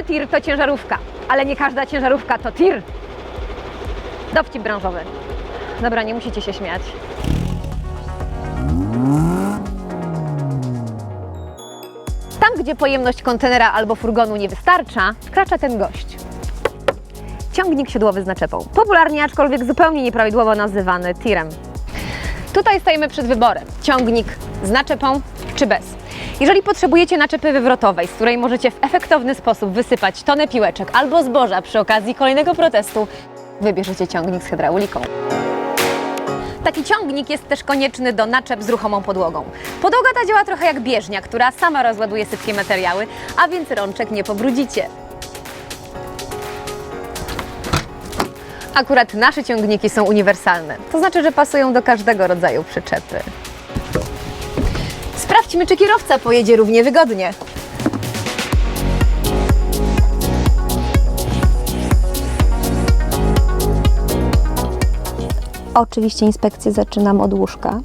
każdy tir to ciężarówka, ale nie każda ciężarówka to tir. Dowcip branżowy. Dobra, nie musicie się śmiać. Tam, gdzie pojemność kontenera albo furgonu nie wystarcza, wkracza ten gość. Ciągnik siodłowy z naczepą. Popularnie, aczkolwiek zupełnie nieprawidłowo nazywany tirem. Tutaj stajemy przed wyborem: ciągnik z naczepą czy bez. Jeżeli potrzebujecie naczepy wywrotowej, z której możecie w efektowny sposób wysypać tonę piłeczek albo zboża przy okazji kolejnego protestu, wybierzecie ciągnik z hydrauliką. Taki ciągnik jest też konieczny do naczep z ruchomą podłogą. Podłoga ta działa trochę jak bieżnia, która sama rozładuje sypkie materiały, a więc rączek nie pobrudzicie. Akurat nasze ciągniki są uniwersalne, to znaczy, że pasują do każdego rodzaju przyczepy. Sprawdźmy, czy kierowca pojedzie równie wygodnie. Oczywiście inspekcję zaczynam od łóżka.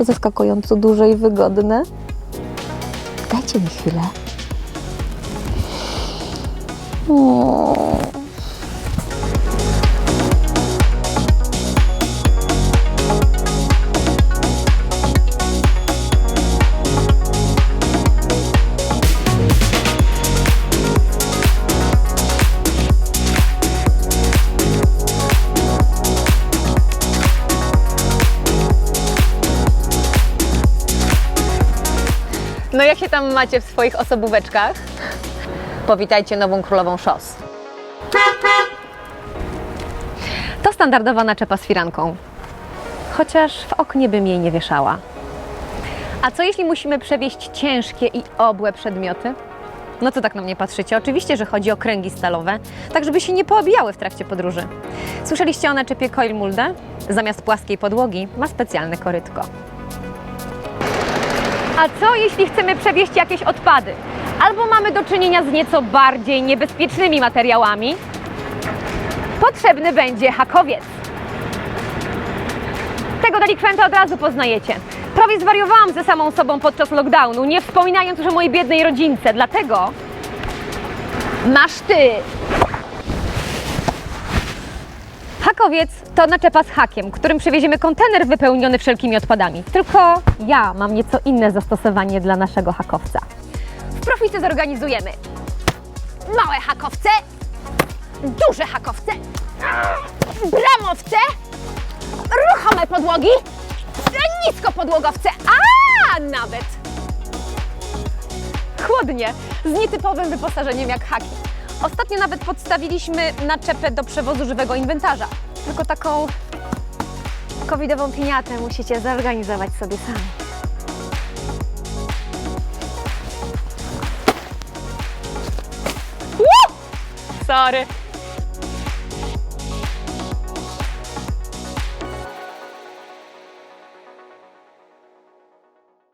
Zaskakująco duże i wygodne. Dajcie mi chwilę. O. No jak się tam macie w swoich osobóweczkach? Powitajcie nową królową szos. To standardowa naczepa z firanką. Chociaż w oknie bym jej nie wieszała. A co jeśli musimy przewieźć ciężkie i obłe przedmioty? No to tak na mnie patrzycie. Oczywiście, że chodzi o kręgi stalowe, tak żeby się nie poobijały w trakcie podróży. Słyszeliście o naczepie Coil Mulde? Zamiast płaskiej podłogi ma specjalne korytko. A co jeśli chcemy przewieźć jakieś odpady? Albo mamy do czynienia z nieco bardziej niebezpiecznymi materiałami? Potrzebny będzie hakowiec. Tego delikwenta od razu poznajecie. Prawie zwariowałam ze samą sobą podczas lockdownu, nie wspominając już o mojej biednej rodzince. Dlatego masz ty. Hakowiec to naczepa z hakiem, którym przewieziemy kontener wypełniony wszelkimi odpadami. Tylko ja mam nieco inne zastosowanie dla naszego hakowca. W proficie zorganizujemy małe hakowce, duże hakowce, bramowce, ruchome podłogi, niskopodłogowce, a nawet chłodnie, z nietypowym wyposażeniem jak haki. Ostatnio nawet podstawiliśmy naczepę do przewozu żywego inwentarza. Tylko taką covidową piniatę musicie zorganizować sobie sami. Sorry.